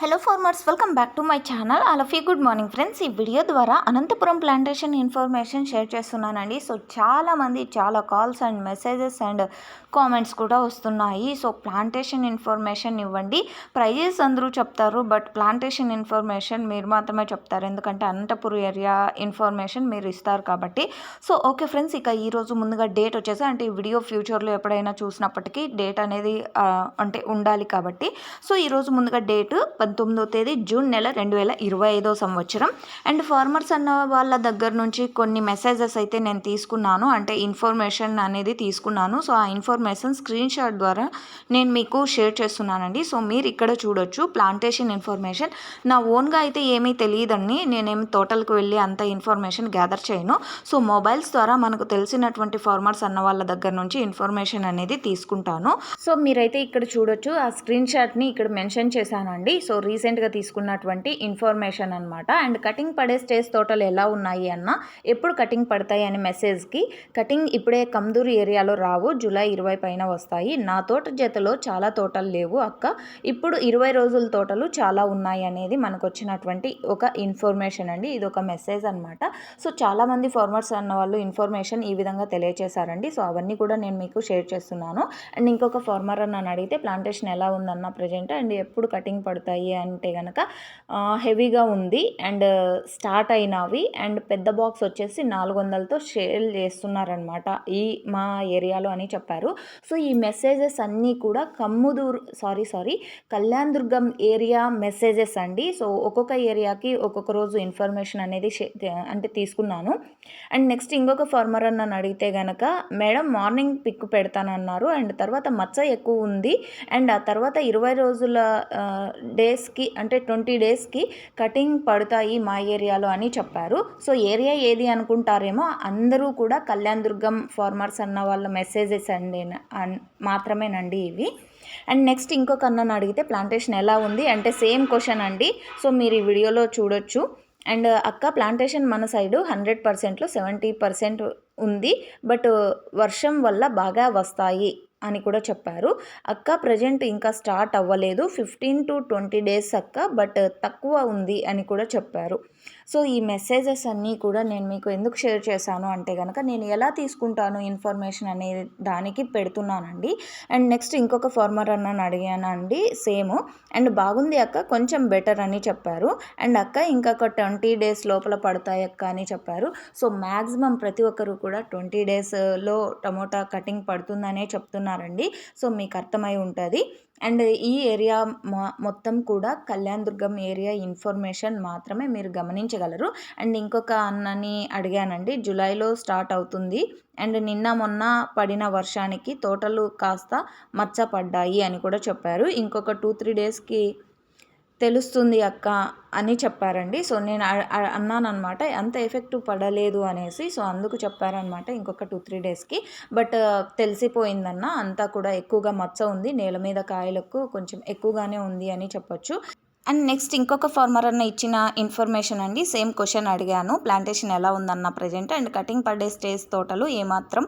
Hello farmers welcome back to my channel అలఫీ good morning friends ఈ video ద్వారా Anantapuram plantation information share చేస్తున్నానండి. So చాలామంది చాలా calls and messages and comments కూడా వస్తున్నాయి. సో ప్లాంటేషన్ ఇన్ఫర్మేషన్ ఇవ్వండి. ప్రైజెస్ అందరూ చెప్తారు బట్ ప్లాంటేషన్ ఇన్ఫర్మేషన్ మీరు మాత్రమే చెప్తారు. ఎందుకంటే అనంతపురం ఏరియా ఇన్ఫర్మేషన్ మీరు ఇస్తారు కాబట్టి. సో ఓకే ఫ్రెండ్స్ ఇక ఈరోజు ముందుగా డేట్ వచ్చేసి అంటే ఈ వీడియో ఫ్యూచర్లో ఎప్పుడైనా చూసినప్పటికీ డేట్ అనేది అంటే ఉండాలి కాబట్టి. సో ఈరోజు ముందుగా డేట్ పంతొమ్మిదో తేదీ జూన్ నెల రెండు వేల ఇరవై ఐదో సంవత్సరం. అండ్ ఫార్మర్స్ అన్న వాళ్ళ దగ్గర నుంచి కొన్ని మెసేజెస్ అయితే నేను తీసుకున్నాను. అంటే ఇన్ఫర్మేషన్ అనేది తీసుకున్నాను. సో ఆ ఇన్ఫర్మేషన్ స్క్రీన్ షాట్ ద్వారా నేను మీకు షేర్ చేస్తున్నానండి. సో మీరు ఇక్కడ చూడొచ్చు ప్లాంటేషన్ ఇన్ఫర్మేషన్. నా ఓన్గా అయితే ఏమీ తెలియదండి. నేనేమి తోటలకు వెళ్ళి అంత ఇన్ఫర్మేషన్ గ్యాదర్ చేయను. సో మొబైల్స్ ద్వారా మనకు తెలిసినటువంటి ఫార్మర్స్ అన్న వాళ్ళ దగ్గర నుంచి ఇన్ఫర్మేషన్ అనేది తీసుకుంటాను. సో మీరైతే ఇక్కడ చూడొచ్చు. ఆ స్క్రీన్ షాట్ని ఇక్కడ మెన్షన్ చేశానండి. సో రీసెంట్గా తీసుకున్నటువంటి ఇన్ఫర్మేషన్ అనమాట అండ్ కటింగ్ పడే స్టేజ్ తోటలు ఎలా ఉన్నాయి అన్న ఎప్పుడు కటింగ్ పడతాయి అనే మెసేజ్కి కటింగ్ ఇప్పుడే కమ్దూరు ఏరియాలో రావు జూలై ఇరవై పైన వస్తాయి. నా తోట జతలో చాలా తోటలు లేవు అక్క. ఇప్పుడు ఇరవై రోజుల తోటలు చాలా ఉన్నాయి అనేది మనకు వచ్చినటువంటి ఒక ఇన్ఫర్మేషన్ అండి. ఇది ఒక మెసేజ్ అనమాట సో చాలామంది ఫార్మర్స్ అన్న వాళ్ళు ఇన్ఫర్మేషన్ ఈ విధంగా తెలియజేశారండి సో అవన్నీ కూడా నేను మీకు షేర్ చేస్తున్నాను. అండ్ ఇంకొక ఫార్మర్ అని అడిగితే ప్లాంటేషన్ ఎలా ఉందన్న ప్రజెంట్ అండ్ ఎప్పుడు కటింగ్ పడతాయి అంటే కనుక హెవీగా ఉంది. అండ్ స్టార్ట్ అయినవి. అండ్ పెద్ద బాక్స్ వచ్చేసి నాలుగు వందలతో షేల్ చేస్తున్నారనమాట ఈ మా ఏరియాలో అని చెప్పారు. సో ఈ మెసేజెస్ అన్నీ కూడా కమ్ముదూర్ sorry sorry Kalyan Durgam area messages అండి. సో ఒక్కొక్క ఏరియాకి ఒక్కొక్క రోజు ఇన్ఫర్మేషన్ అనేది అంటే తీసుకున్నాను. అండ్ నెక్స్ట్ ఇంకొక ఫార్మర్ అని నన్ను అడిగితే గనక మేడం మార్నింగ్ పిక్ పెడతానన్నారు. అండ్ తర్వాత మచ్చ ఎక్కువ ఉంది. అండ్ ఆ తర్వాత ఇరవై రోజుల డేస్కి అంటే ట్వంటీ డేస్కి కటింగ్ పడతాయి మా ఏరియాలో అని చెప్పారు. సో ఏరియా ఏది అనుకుంటారేమో అందరూ కూడా కళ్యాణ్ దుర్గం ఫార్మర్స్ అన్న వాళ్ళ మెసేజెస్ అండి అన్- మాత్రమేనండి ఇవి. అండ్ నెక్స్ట్ ఇంకొక అన్నను అడిగితే ప్లాంటేషన్ ఎలా ఉంది అంటే సేమ్ క్వశ్చన్ అండి. సో మీరు ఈ వీడియోలో చూడొచ్చు. అండ్ అక్క ప్లాంటేషన్ మన సైడు హండ్రెడ్ పర్సెంట్లో సెవెంటీ పర్సెంట్ ఉంది. బట్ వర్షం వల్ల బాగా వస్తాయి. అని కూడా చెప్పారు. అక్క ప్రజెంట్ ఇంకా స్టార్ట్ అవ్వలేదు. ఫిఫ్టీన్ టు ట్వంటీ డేస్ అక్క బట్ తక్కువ ఉంది అని కూడా చెప్పారు. సో ఈ మెసేజెస్ అన్నీ కూడా నేను మీకు ఎందుకు షేర్ చేశాను అంటే కనుక నేను ఎలా తీసుకుంటాను ఇన్ఫర్మేషన్ అనే దానికి పెడుతున్నానండి. అండ్ నెక్స్ట్ ఇంకొక ఫార్మర్ అన్నని అడిగానండి సేమ్. అండ్ బాగుంది అక్క కొంచెం బెటర్ అని చెప్పారు. అండ్ అక్క ఇంకొక ట్వంటీ డేస్ లోపల పడతాయి అక్క అని చెప్పారు. సో మ్యాక్సిమం ప్రతి ఒక్కరు కూడా ట్వంటీ డేస్లో టమోటా కటింగ్ పడుతుందనే చెప్తున్నారండి. సో మీకు అర్థమై ఉంటుంది. అండ్ ఈ ఏరియా మొత్తం కూడా కళ్యాణ్ దుర్గం ఏరియా ఇన్ఫర్మేషన్ మాత్రమే మీరు గమనించగలరు. అండ్ ఇంకొక అన్నని అడిగానండి జూలైలో స్టార్ట్ అవుతుంది. అండ్ నిన్న మొన్న పడిన వర్షానికి తోటలు కాస్త మచ్చపడ్డాయి అని కూడా చెప్పారు. ఇంకొక టూ త్రీ డేస్కి తెలుస్తుంది అక్క అని చెప్పారండి. సో నేను అన్నాను అనమాట అంత ఎఫెక్ట్ పడలేదు అనేసి. సో అందుకు చెప్పారనమాట ఇంకొక టూ త్రీ డేస్కి. బట్ తెలిసిపోయిందన్న అంతా కూడా ఎక్కువగా మచ్చ ఉంది. నేల మీద కాయలకు కొంచెం ఎక్కువగానే ఉంది అని చెప్పొచ్చు. అండ్ నెక్స్ట్ ఇంకొక ఫార్మర్ అన్న ఇచ్చిన ఇన్ఫర్మేషన్ అండి సేమ్ క్వశ్చన్ అడిగాను. ప్లాంటేషన్ ఎలా ఉందన్న ప్రజెంట్ అండ్ కటింగ్ పడే స్టేజ్ తోటలు ఏమాత్రం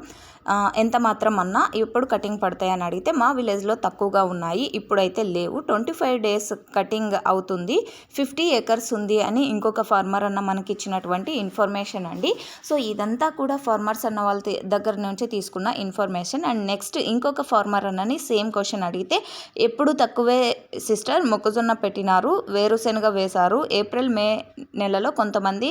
ఎంత మాత్రం అన్నా ఎప్పుడు కటింగ్ పడతాయి అని అడిగితే మా విలేజ్లో తక్కువగా ఉన్నాయి ఇప్పుడైతే లేవు. ట్వంటీ ఫైవ్ డేస్ కటింగ్ అవుతుంది. ఫిఫ్టీ ఏకర్స్ ఉంది అని ఇంకొక ఫార్మర్ అన్న మనకి ఇచ్చినటువంటి ఇన్ఫర్మేషన్ అండి. సో ఇదంతా కూడా ఫార్మర్స్ అన్న వాళ్ళ దగ్గర నుంచి తీసుకున్న ఇన్ఫర్మేషన్ అండ్ నెక్స్ట్ ఇంకొక ఫార్మర్ అన్నని సేమ్ క్వశ్చన్ అడిగితే ఎప్పుడు తక్కువే సిస్టర్ మొక్కజొన్న పెట్టినారు వేరుశెనగ వేశారు. ఏప్రిల్ మే నెలలో కొంతమంది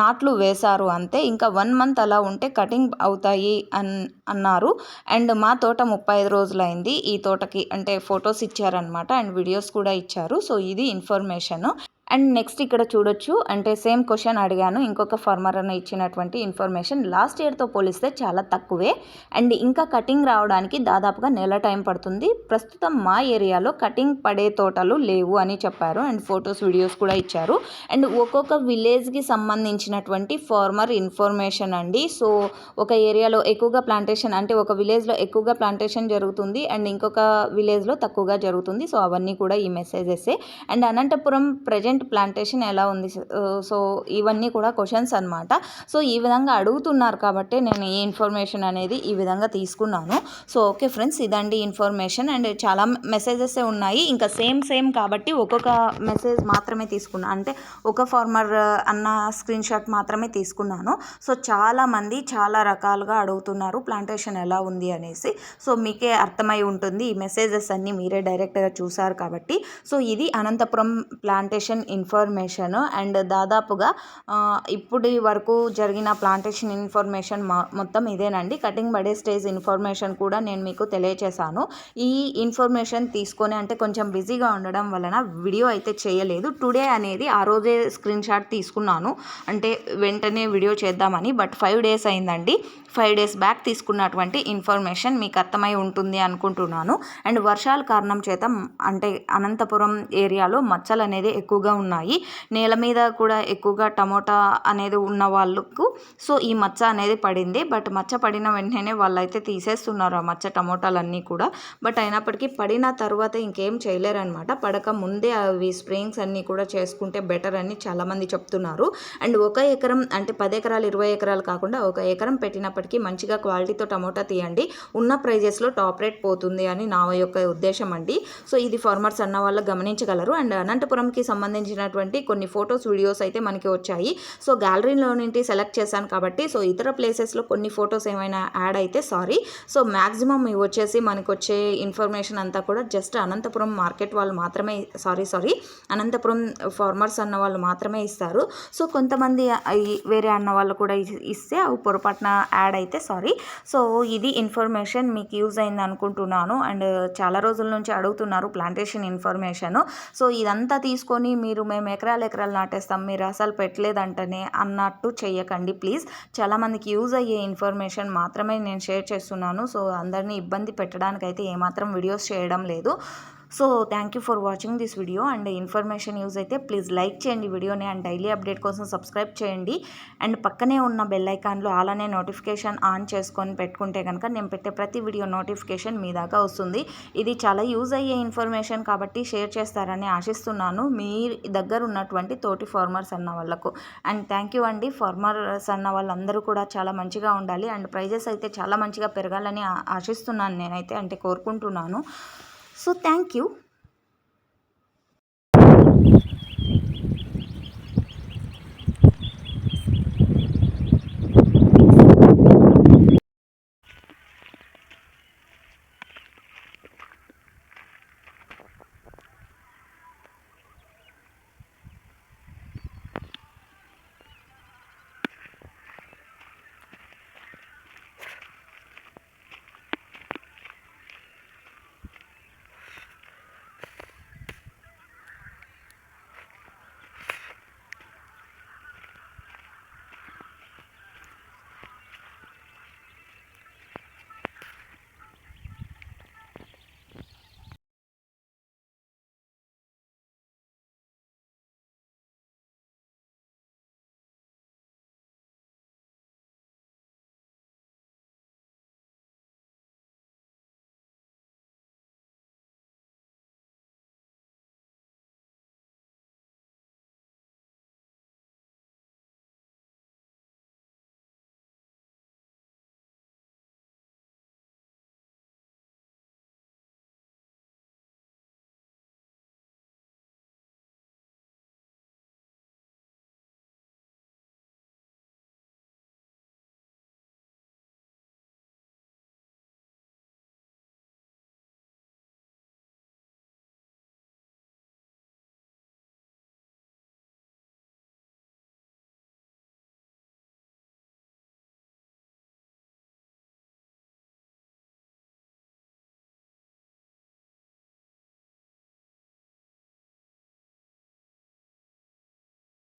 నాట్లు వేశారు అంతే. ఇంకా వన్ మంత్ అలా ఉంటే కటింగ్ అవుతాయి అన్ అన్నారు. అండ్ మా తోట ముప్పై ఐదు రోజులైంది. ఈ తోటకి అంటే ఫొటోస్ ఇచ్చారనమాట అండ్ వీడియోస్ కూడా ఇచ్చారు. సో ఇది ఇన్ఫర్మేషన్. అండ్ నెక్స్ట్ ఇక్కడ చూడొచ్చు అంటే సేమ్ క్వశ్చన్ అడిగాను ఇంకొక ఫార్మర్ అని ఇచ్చినటువంటి ఇన్ఫర్మేషన్. లాస్ట్ ఇయర్తో పోలిస్తే చాలా తక్కువే. అండ్ ఇంకా కటింగ్ రావడానికి దాదాపుగా నెల టైం పడుతుంది. ప్రస్తుతం మా ఏరియాలో కటింగ్ పడే తోటలు లేవు అని చెప్పారు. అండ్ ఫొటోస్ వీడియోస్ కూడా ఇచ్చారు. అండ్ ఒక్కొక్క విలేజ్కి సంబంధించినటువంటి ఫార్మర్ ఇన్ఫర్మేషన్ అండి. సో ఒక ఏరియాలో ఎక్కువగా ప్లాంటేషన్ అంటే ఒక విలేజ్లో ఎక్కువగా ప్లాంటేషన్ జరుగుతుంది అండ్ ఇంకొక విలేజ్లో తక్కువగా జరుగుతుంది. సో అవన్నీ కూడా ఈ మెసేజెసే and Anantapuram present present plantation ఎలా ఉంది సో ఇవన్నీ కూడా క్వశ్చన్స్ అనమాట సో ఈ విధంగా అడుగుతున్నారు కాబట్టి నేను ఈ ఇన్ఫర్మేషన్ అనేది ఈ విధంగా తీసుకున్నాను. సో ఓకే ఫ్రెండ్స్ ఇదండి ఇన్ఫర్మేషన్. అండ్ చాలా మెసేజెస్ ఉన్నాయి. ఇంకా సేమ్ సేమ్ కాబట్టి ఒక్కొక్క మెసేజ్ మాత్రమే తీసుకున్నాను అంటే ఒక ఫార్మర్ అన్న స్క్రీన్ షాట్ మాత్రమే తీసుకున్నాను. సో చాలామంది చాలా రకాలుగా అడుగుతున్నారు ప్లాంటేషన్ ఎలా ఉంది అనేసి. సో మీకే అర్థమై ఉంటుంది. ఈ మెసేజెస్ అన్నీ మీరే డైరెక్ట్గా చూసారు కాబట్టి. సో ఇది అనంతపురం ప్లాంటేషన్ ఇన్ఫర్మేషన్ అండ్ దాదాపుగా ఇప్పటి వరకు జరిగిన ప్లాంటేషన్ ఇన్ఫర్మేషన్ మొత్తం ఇదేనండి. కటింగ్ బడే స్టేజ్ ఇన్ఫర్మేషన్ కూడా నేను మీకు తెలియచేశాను. ఈ ఇన్ఫర్మేషన్ తీసుకొని అంటే కొంచెం బిజీగా ఉండడం వలన వీడియో అయితే చేయలేదు. టుడే అనేది ఆ రోజే స్క్రీన్ షాట్ తీసుకున్నాను. అంటే వెంటనే వీడియో చేద్దామని బట్ ఫైవ్ డేస్ అయిందండి. ఫైవ్ డేస్ బ్యాక్ తీసుకున్నటువంటి ఇన్ఫర్మేషన్ మీకు అర్థమై ఉంటుంది అనుకుంటున్నాను. అండ్ వర్షాల కారణం చేత అంటే అనంతపురం ఏరియాలో మచ్చలు అనేది ఎక్కువగా ఉన్నాయి. నేల మీద కూడా ఎక్కువగా టమోటా అనేది ఉన్న వాళ్ళకు సో ఈ మచ్చ అనేది పడింది. బట్ మచ్చ పడిన వెంటనే వాళ్ళైతే తీసేస్తున్నారు ఆ మచ్చ టమోటాలన్నీ కూడా. బట్ అయినప్పటికీ పడిన తర్వాత ఇంకేం చేయలేరనమాట పడక ముందే అవి స్ప్రేయింగ్స్ అన్నీ కూడా చేసుకుంటే బెటర్ అని చాలామంది చెప్తున్నారు. అండ్ ఒక ఎకరం అంటే పది ఎకరాలు ఇరవై ఎకరాలు కాకుండా ఒక ఎకరం పెట్టినప్పటికీ మంచిగా క్వాలిటీతో టమోటా తీయండి. ఉన్న ప్రైజెస్లో టాప్ రేట్ పోతుంది అని నా యొక్క ఉద్దేశం అండి. సో ఇది ఫార్మర్స్ అన్న వాళ్ళు గమనించగలరు. అండ్ అనంతపురంకి సంబంధించినటువంటి కొన్ని ఫొటోస్ వీడియోస్ అయితే మనకి వచ్చాయి. సో గ్యాలరీలో నుండి సెలెక్ట్ చేశాను కాబట్టి సో ఇతర ప్లేసెస్లో కొన్ని ఫొటోస్ ఏమైనా యాడ్ అయితే సారీ. సో మ్యాక్సిమం ఇవి వచ్చేసి మనకు వచ్చే ఇన్ఫర్మేషన్ అంతా కూడా జస్ట్ అనంతపురం మార్కెట్ వాళ్ళు మాత్రమే సారీ సారీ. అనంతపురం ఫార్మర్స్ అన్న వాళ్ళు మాత్రమే ఇస్తారు. సో కొంతమంది వేరే అన్న వాళ్ళు కూడా ఇస్తే అవి పొరపాటున యాడ్ అయితే సారీ సో ఇది ఇన్ఫర్మేషన్ మీకు యూజ్ అయింది అనుకుంటున్నాను. అండ్ చాలా రోజుల నుంచి అడుగుతున్నారు ప్లాంటేషన్ ఇన్ఫర్మేషన్ సో ఇదంతా తీసుకొని మీరు మేము ఎకరాలు ఎకరాలు నాటేస్తాం. మీరు అసలు పెట్టలేదంటనే అన్నట్టు చెయ్యకండి ప్లీజ్ చాలామందికి యూజ్ అయ్యే ఇన్ఫర్మేషన్ మాత్రమే నేను షేర్ చేస్తున్నాను. సో అందరినీ ఇబ్బంది పెట్టడానికి అయితే ఏమాత్రం వీడియోస్ చేయడం లేదు. So thank you for watching this video and information use అయితే ప్లీజ్ లైక్ చేయండి వీడియోని అండ్ డైలీ అప్డేట్ కోసం సబ్స్క్రైబ్ చేయండి. అండ్ పక్కనే ఉన్న బెల్ ఐకాన్లో అలానే నోటిఫికేషన్ ఆన్ చేసుకొని పెట్టుకుంటే కనుక నేను పెట్టే ప్రతి వీడియో నోటిఫికేషన్ మీ దాకా వస్తుంది. ఇది చాలా యూజ్ అయ్యే ఇన్ఫర్మేషన్ కాబట్టి షేర్ చేస్తారని ఆశిస్తున్నాను. మీ దగ్గర ఉన్నటువంటి తోటి ఫార్మర్స్ అన్న వాళ్ళకు. అండ్ థ్యాంక్ యూ అండి. ఫార్మర్స్ అన్న వాళ్ళందరూ కూడా చాలా మంచిగా ఉండాలి. అండ్ ప్రైజెస్ అయితే చాలా మంచిగా పెరగాలని ఆశిస్తున్నాను నేనైతే అంటే కోరుకుంటున్నాను. So thank you